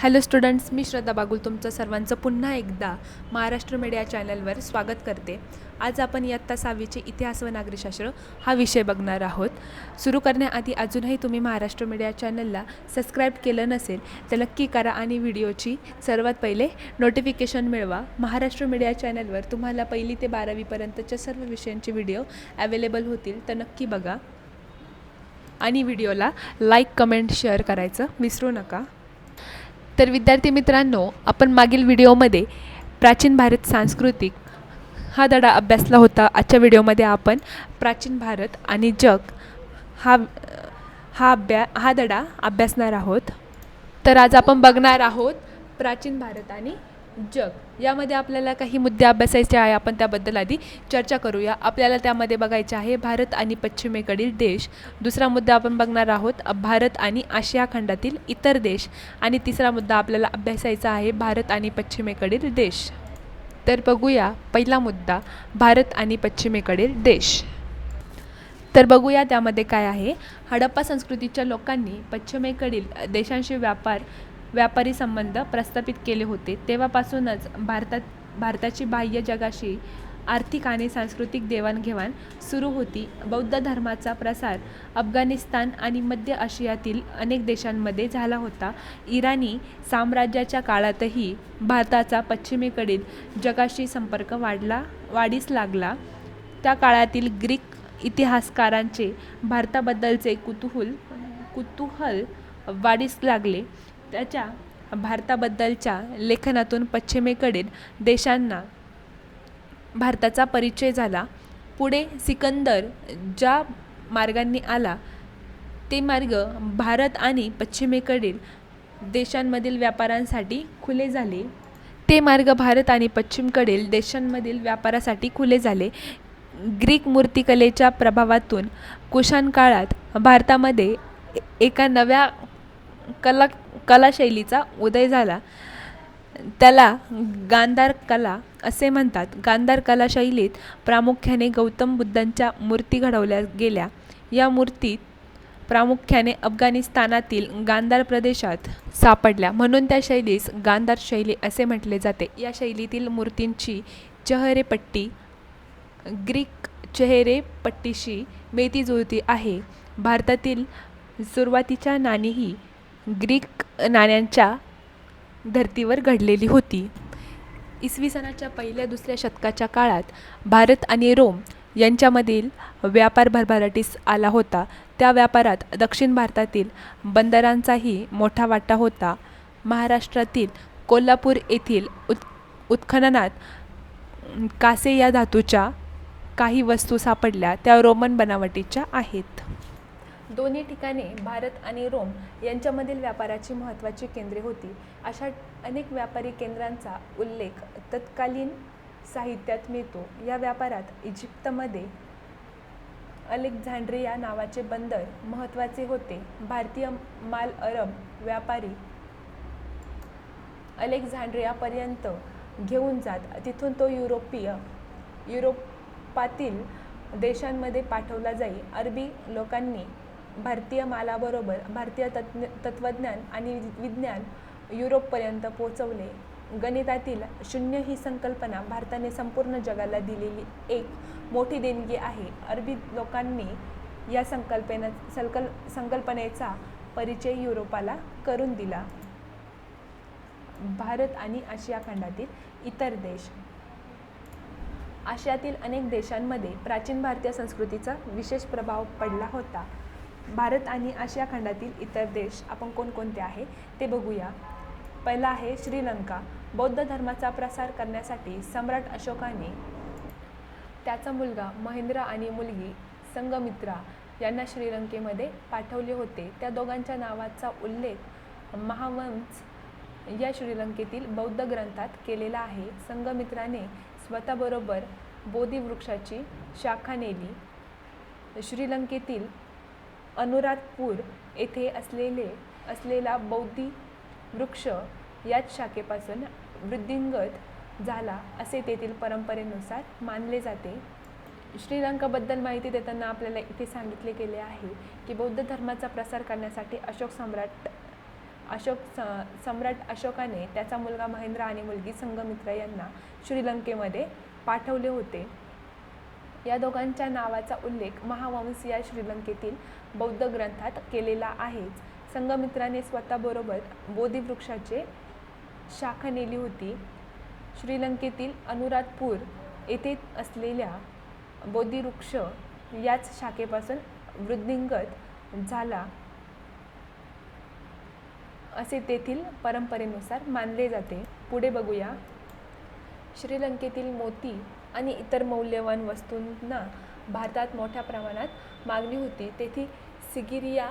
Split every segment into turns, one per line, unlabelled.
Hello students मी श्रद्धा बागुल तुमचं सर्वांचं पुन्हा एकदा महाराष्ट्र मीडिया चॅनलवर स्वागत करते. आज आपण इयत्ता सहावीचे इतिहास व नागरिकशास्त्र हा विषय बघणार आहोत. सुरू करण्याआधी अजूनही तुम्ही महाराष्ट्र मीडिया चॅनलला सबस्क्राईब केलं नसेल तर नक्की करा आणि व्हिडिओची सर्वात पहिले नोटिफिकेशन मिळवा. महाराष्ट्र मीडिया चॅनलवर तुम्हाला पहिली ते बारावीपर्यंतच्या सर्व विषयांचे व्हिडिओ अवेलेबल होतील तर नक्की बघा. आणि व्हिडिओला लाईक कमेंट शेअर करायचं विसरू नका. तर विद्यार्थी मित्रांनो आपण मागील व्हिडिओमध्ये प्राचीन भारत सांस्कृतिक हा धडा अभ्यासला होता. आजच्या व्हिडिओमध्ये आपण प्राचीन भारत आणि जग हा हा अभ्या हा धडा अभ्यासणार आहोत. तर आज आपण बघणार आहोत प्राचीन भारत आणि जग. यामध्ये आपल्याला काही मुद्दे अभ्यासायचे आहे आपण त्याबद्दल आधी चर्चा करूया. आपल्याला त्यामध्ये बघायचे आहे भारत आणि पश्चिमेकडील देश. दुसरा मुद्दा आपण बघणार आहोत भारत आणि आशिया खंडातील इतर देश. आणि तिसरा मुद्दा आपल्याला अभ्यासायचा आहे भारत आणि पश्चिमेकडील देश. तर बघूया पहिला मुद्दा भारत आणि पश्चिमेकडील देश. तर बघूया त्यामध्ये काय आहे. हडप्पा संस्कृतीच्या लोकांनी पश्चिमेकडील देशांशी व्यापार व्यापारी संबंध प्रस्थापित केले होते. तेव्हापासूनच भारतात भारताची बाह्य जगाशी आर्थिक आणि सांस्कृतिक देवाणघेवाण सुरू होती. बौद्ध धर्माचा प्रसार अफगाणिस्तान आणि मध्य आशियातील अनेक देशांमध्ये झाला होता. इराणी साम्राज्याच्या काळातही भारताचा पश्चिमेकडील जगाशी संपर्क वाढला वाढीस लागला. त्या काळातील ग्रीक इतिहासकारांचे भारताबद्दलचे कुतूहल कुतूहल वाढीस लागले. त्याच्या भारताबद्दलच्या लेखनातून पश्चिमेकडील देशांना भारताचा परिचय झाला. पुढे सिकंदर ज्या मार्गांनी आला ते मार्ग भारत आणि पश्चिमेकडील देशांमधील व्यापारांसाठी खुले झाले. ते मार्ग भारत आणि पश्चिमकडील देशांमधील व्यापारासाठी खुले झाले. ग्रीक मूर्तिकलेच्या प्रभावातून कुशाण काळात भारतामध्ये एका नव्या कला कलाशैलीचा उदय झाला. त्याला गांधार कला असे म्हणतात. गांधार कला शैलीत प्रामुख्याने गौतम बुद्धांच्या मूर्ती घडवल्या गेल्या. या मूर्तीत प्रामुख्याने अफगाणिस्तानातील गांधार प्रदेशात सापडल्या. म्हणून त्या शैलीस गांधार शैली असे म्हटले जाते. या शैलीतील मूर्तींची चेहरेपट्टी ग्रीक चेहरेपट्टीशी मेती जुळती आहे. भारतातील सुरुवातीच्या नाणीही ग्रीक नाण्यांच्या धर्तीवर घडलेली होती. इसवी सनाच्या पहिल्या दुसऱ्या शतकाच्या काळात भारत आणि रोम यांच्यामधील व्यापार भरभराटीस आला होता. त्या व्यापारात दक्षिण भारतातील बंदरांचाही मोठा वाटा होता. महाराष्ट्रातील कोल्हापूर येथील उत् उत्खननात कासे या धातूच्या काही वस्तू सापडल्या. त्या रोमन बनावटीच्या आहेत. दोन्ही ठिकाणे भारत आणि रोम यांच्यामधील व्यापाराची महत्त्वाची केंद्रे होती. अशा अनेक व्यापारी केंद्रांचा उल्लेख तत्कालीन साहित्यात मिळतो. या व्यापारात इजिप्तमध्ये अलेक्झांड्रिया नावाचे बंदर महत्त्वाचे होते. भारतीय माल अरब व्यापारी अलेक्झांड्रियापर्यंत घेऊन जात. तिथून तो युरोपीय युरोपातील देशांमध्ये पाठवला जाई. अरबी लोकांनी भारतीय मालाबरोबर भारतीय तत्ज्ञ तत्त्वज्ञान आणि विज्ञान युरोपपर्यंत पोचवले गणितातील शून्य ही संकल्पना भारताने संपूर्ण जगाला दिलेली एक मोठी देणगी आहे. अरबी लोकांनी या संकल्पने संकल संकल्पनेचा परिचय युरोपाला करून दिला. भारत आणि आशिया खंडातील इतर देश. आशियातील अनेक देशांमध्ये प्राचीन भारतीय संस्कृतीचा विशेष प्रभाव पडला होता. भारत आणि आशिया खंडातील इतर देश आपण कोणकोणते आहे ते बघूया. पहिला आहे श्रीलंका. बौद्ध धर्माचा प्रसार करण्यासाठी सम्राट अशोकाने त्याचा मुलगा महेंद्र आणि मुलगी संगमित्रा यांना श्रीलंकेमध्ये पाठवले होते. त्या दोघांच्या नावाचा उल्लेख महावंश या श्रीलंकेतील बौद्ध ग्रंथात केलेला आहे. संगमित्राने स्वतःबरोबर बोधीवृक्षाची शाखा नेली. श्रीलंकेतील अनुराधपूर येथे असलेले असलेला बौद्धी वृक्ष याच शाखेपासून वृद्धिंगत झाला असे तेथील परंपरेनुसार मानले जाते. श्रीलंकाबद्दल माहिती देताना आपल्याला इथे सांगितले गेले आहे की बौद्ध धर्माचा प्रसार करण्यासाठी अशोक सम्राट अशोक स सम्राट अशोकाने त्याचा मुलगा महेंद्र आणि मुलगी संघमित्रा यांना श्रीलंकेमध्ये पाठवले होते. या दोघांच्या नावाचा उल्लेख महावंश या श्रीलंकेतील बौद्ध ग्रंथात केलेला आहेच संघमित्राने स्वतःबरोबर बोधिवृक्षाचे शाखा नेली होती. श्रीलंकेतील अनुराधपूर येथे असलेल्या बोधिवृक्ष याच शाखेपासून वृद्धिंगत झाला असे तेथील परंपरेनुसार मानले जाते. पुढे बघूया. श्रीलंकेतील मोती आणि इतर मौल्यवान वस्तूंना भारतात मोठ्या प्रमाणात मागणी होती. तेथील सिगिरिया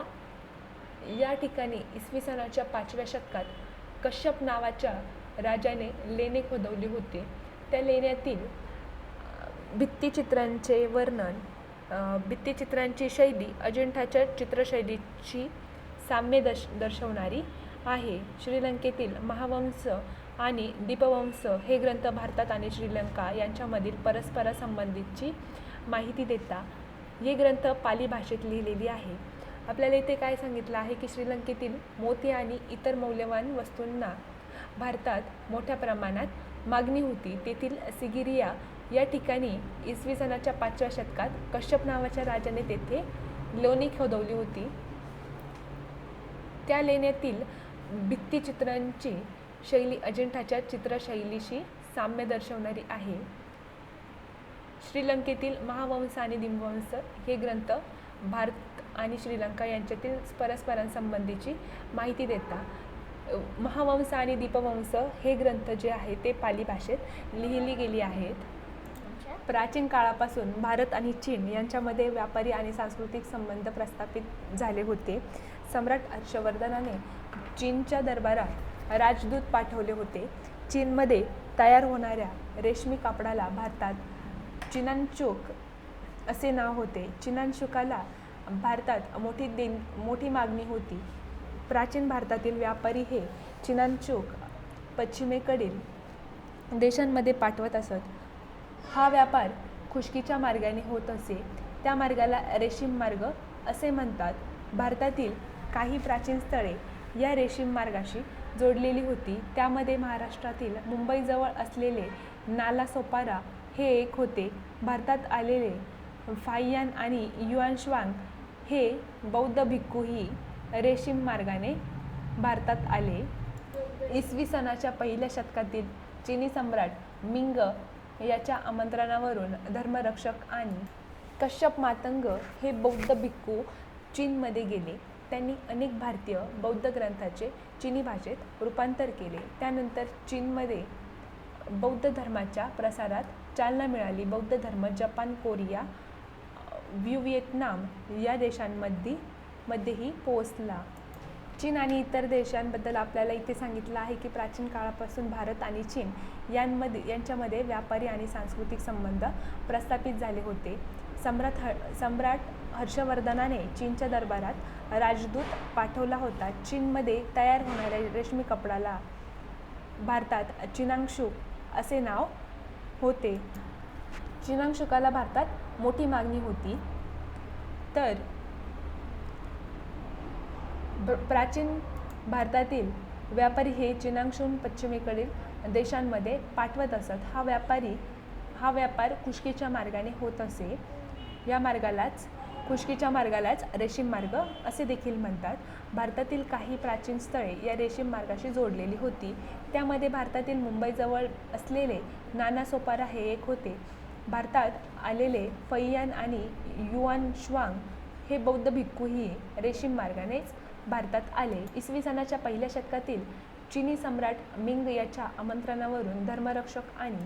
या ठिकाणी इसवी सनाच्या पाचव्या शतकात कश्यप नावाच्या राजाने लेणे खोदवले होते. त्या लेण्यातील भित्तिचित्रांचे वर्णन भित्तीचित्रांची भित्तिचित्रांची शैली अजिंठाच्या चित्रशैलीची साम्य दश दर्शवणारी आहे. श्रीलंकेतील महावंश आणि दीपवंश हे ग्रंथ भारतात आणि श्रीलंका यांच्यामधील परस्परासंबंधीची माहिती देता. हे ग्रंथ पाली भाषेत लिहिलेली आहे. आपल्याला इथे काय सांगितलं आहे की श्रीलंकेतील मोती आणि इतर मौल्यवान वस्तूंना भारतात मोठ्या प्रमाणात मागणी होती. तेथील सिगिरिया या ठिकाणी इसवी सनाच्या पाचव्या शतकात कश्यप नावाच्या राजाने तेथे लोणी खोदवली होती. त्या लेण्यातील भित्तिचित्रांची शैली अजिंठाच्या चित्रशैलीशी साम्य दर्शवणारी आहे. श्रीलंकेतील महावंश आणि दिमवंश हे ग्रंथ भारत आणि श्रीलंका यांच्यातील परस्परांसंबंधीची माहिती देतात. महावंश आणि दीपवंश हे ग्रंथ जे आहे ते पाली भाषेत लिहिली गेली आहेत. प्राचीन काळापासून भारत आणि चीन यांच्यामध्ये व्यापारी आणि सांस्कृतिक संबंध प्रस्थापित झाले होते. सम्राट हर्षवर्धनाने चीनच्या दरबारात राजदूत पाठवले होते. चीनमध्ये तयार होणाऱ्या रेशमी कापडाला भारतात चिनांचोक असे नाव होते. चिनानशुकाला भारतात मोठी देन मोठी मागणी होती. प्राचीन भारतातील व्यापारी हे चिनानचूक पश्चिमेकडील देशांमध्ये पाठवत असत. हा व्यापार खुशकीच्या मार्गाने होत असे. त्या मार्गाला रेशीम मार्ग असे म्हणतात. भारतातील काही प्राचीन स्थळे या रेशीम मार्गाशी जोडलेली होती. त्यामध्ये महाराष्ट्रातील मुंबईजवळ असलेले नालासोपारा हे एक होते. भारतात आलेले फाईयान आणि युआनश्वांग हे बौद्ध भिक्खूही रेशीम मार्गाने भारतात आले. इसवी सनाच्या पहिल्या शतकातील चिनी सम्राट मिंग याच्या आमंत्रणावरून धर्मरक्षक आणि कश्यप मातंग हे बौद्ध भिक्खू चीनमध्ये गेले. त्यांनी अनेक भारतीय बौद्ध ग्रंथाचे चीनी भाषेत रूपांतर केले. त्यानंतर चीनमध्ये बौद्ध धर्माच्या प्रसारात चालना मिळाली. बौद्ध धर्म जपान कोरिया व्हिएतनाम या देशांमध्ये मध्येही पोहोचला. चीन आणि इतर देशांबद्दल आपल्याला इथे सांगितलं आहे की प्राचीन काळापासून भारत आणि चीन यांमध्ये यांच्यामध्ये व्यापारी आणि सांस्कृतिक संबंध प्रस्थापित झाले होते. सम्राट ह सम्राट हर्षवर्धनाने चीनच्या दरबारात राजदूत पाठवला होता. चीनमध्ये तयार होणाऱ्या रेशमी कपडाला भारतात चिनांगशुक असे नाव होते. चिनांशुकाला भारतात मोठी मागणी होती. तर ब- प्राचीन भारतातील व्यापारी हे चिनांशून पश्चिमेकडील देशांमध्ये पाठवत असत. हा व्यापारी हा व्यापार कुशकीच्या मार्गाने होत असे. या मार्गालाच खुशकीच्या मार्गालाच रेशीम मार्ग असे देखील म्हणतात. भारतातील काही प्राचीन स्थळे या रेशीम मार्गाशी जोडलेली होती. त्यामध्ये भारतातील मुंबईजवळ असलेले नाना सोपारा हे एक होते. भारतात आलेले फैयान आणि युआन श्वांग हे बौद्ध भिक्खूही रेशीम मार्गानेच भारतात आले. इसवी सनाच्या पहिल्या शतकातील चीनी सम्राट मिंग याच्या आमंत्रणावरून धर्मरक्षक आणि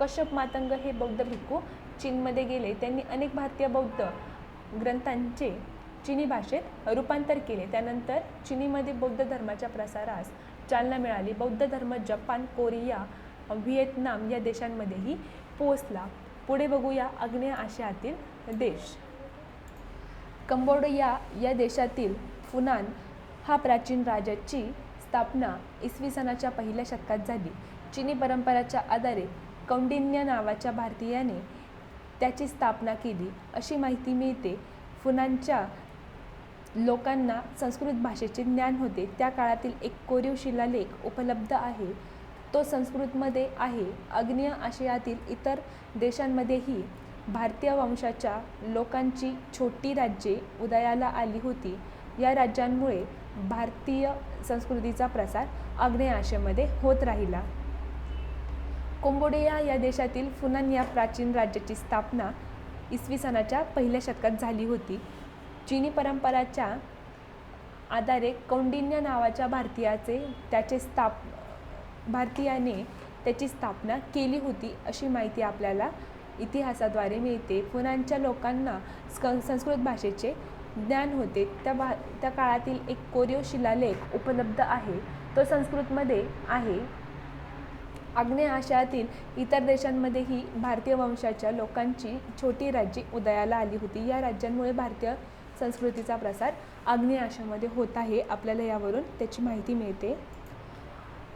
कश्यप मातंग हे बौद्ध भिक्खू चीनमध्ये गेले. त्यांनी अनेक भारतीय बौद्ध ग्रंथांचे चिनी भाषेत रूपांतर केले. त्यानंतर चिनीमध्ये बौद्ध धर्माच्या प्रसारास चालना मिळाली. बौद्ध धर्म जपान कोरिया व्हिएतनाम या देशांमध्येही पोहोचला. पुढे बघूया आग्नेय आशियातील देश. कंबोडिया या देशातील फुनान हा प्राचीन राजाची स्थापना इसवी सनाच्या पहिल्या शतकात झाली. चिनी परंपराच्या आधारे कौंडिन्य नावाच्या भारतीयाने त्याची स्थापना केली. अशी माहिती मिळते. फुनांच्या लोकांना संस्कृत भाषेचे ज्ञान होते. त्या काळातील एक कोरीव शिलालेख उपलब्ध आहे. तो संस्कृतमध्ये आहे. आग्नेय आशियातील इतर देशांमध्येही भारतीय वंशाच्या लोकांची छोटी राज्ये उदयाला आली होती. या राज्यांमुळे भारतीय संस्कृतीचा प्रसार आग्नेय आशियामध्ये होत राहिला. कोंबोडिया या देशातील फुनान या प्राचीन राज्याची स्थापना इसवी सनाच्या पहिल्या शतकात झाली होती. चिनी परंपराच्या आधारे कौंडिन्य नावाच्या भारतीयाचे त्याचे स्थाप भारतीयाने त्याची स्थापना केली होती अशी माहिती आपल्याला इतिहासाद्वारे मिळते. फुनांच्या लोकांना स्क संस्कृत भाषेचे ज्ञान होते. त्या भा त्या काळातील एक कोरीव शिलालेख उपलब्ध आहे. तो संस्कृतमध्ये आहे. आग्नेय आशियातील इतर देशांमध्येही भारतीय वंशाच्या लोकांची छोटी राज्ये उदयाला आली होती. या राज्यांमुळे भारतीय संस्कृतीचा प्रसार आग्नेय आशियामध्ये होत आहे. आपल्याला यावरून त्याची माहिती मिळते.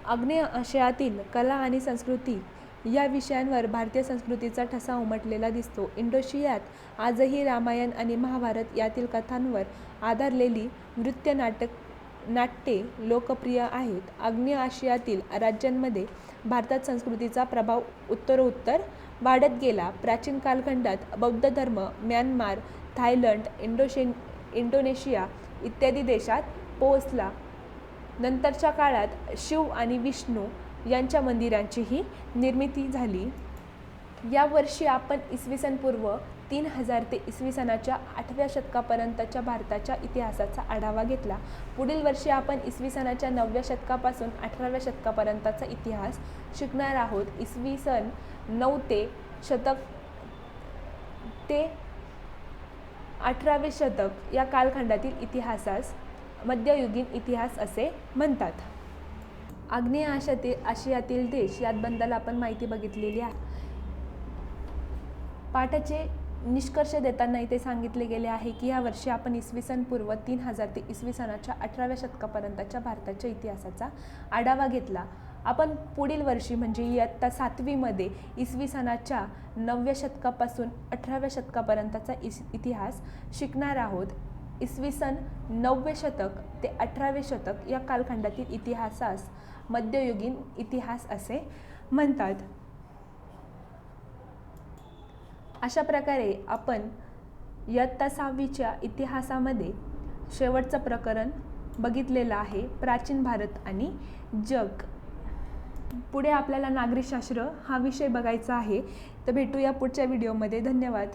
आग्नेय आशियातील कला आणि संस्कृती या विषयांवर भारतीय संस्कृतीचा ठसा उमटलेला दिसतो. इंडोशियात आजही रामायण आणि महाभारत यातील कथांवर आधारलेली नृत्य नाटक नाट्ये लोकप्रिय आहेत. आग्नेय आशियातील राज्यांमध्ये भारतात संस्कृतीचा प्रभाव उत्तरोत्तर वाढत गेला. प्राचीन कालखंडात बौद्ध धर्म म्यानमार थायलंड इंडोशे इंडोनेशिया इत्यादी देशात पोहोचला. नंतरच्या काळात शिव आणि विष्णू यांच्या मंदिरांचीही निर्मिती झाली. यावर्षी आपण इसवी सन पूर्व तीन हजार ते इसवी सनाच्या आठव्या शतकापर्यंतच्या भारताच्या इतिहासाचा आढावा घेतला. पुढील वर्षी आपण इसवी सनाच्या नवव्या शतकापासून अठराव्या शतकापर्यंतचा इतिहास शिकणार आहोत. इसवी सन नऊ ते शतक ते अठरावे शतक या कालखंडातील इतिहासास मध्ययुगीन इतिहास असे म्हणतात. आग्नेय आशियातील आशियातील देश यातबद्दल आपण माहिती बघितलेली आहे. पाठाचे निष्कर्ष देताना इथे सांगितले गेले आहे की या वर्षी आपण इसवी सन पूर्व तीन हजार ते इसवी सनाच्या अठराव्या शतकापर्यंतच्या भारताच्या इतिहासाचा आढावा घेतला. आपण पुढील वर्षी म्हणजे इयत्ता सातवीमध्ये इसवी सनाच्या नवव्या शतकापासून अठराव्या शतकापर्यंतचा इस इतिहास शिकणार आहोत. इसवी सन नववे शतक ते अठरावे शतक या कालखंडातील इतिहासास मध्ययुगीन इतिहास असे म्हणतात. अशा प्रकारे आपण इयत्ता सहावीच्या इतिहासामध्ये शेवटचं प्रकरण बघितलेलं आहे. प्राचीन भारत आणि जग. पुढे आपल्याला नागरिकशास्त्र हा विषय बघायचा आहे. तर भेटूया पुढच्या व्हिडिओमध्ये धन्यवाद.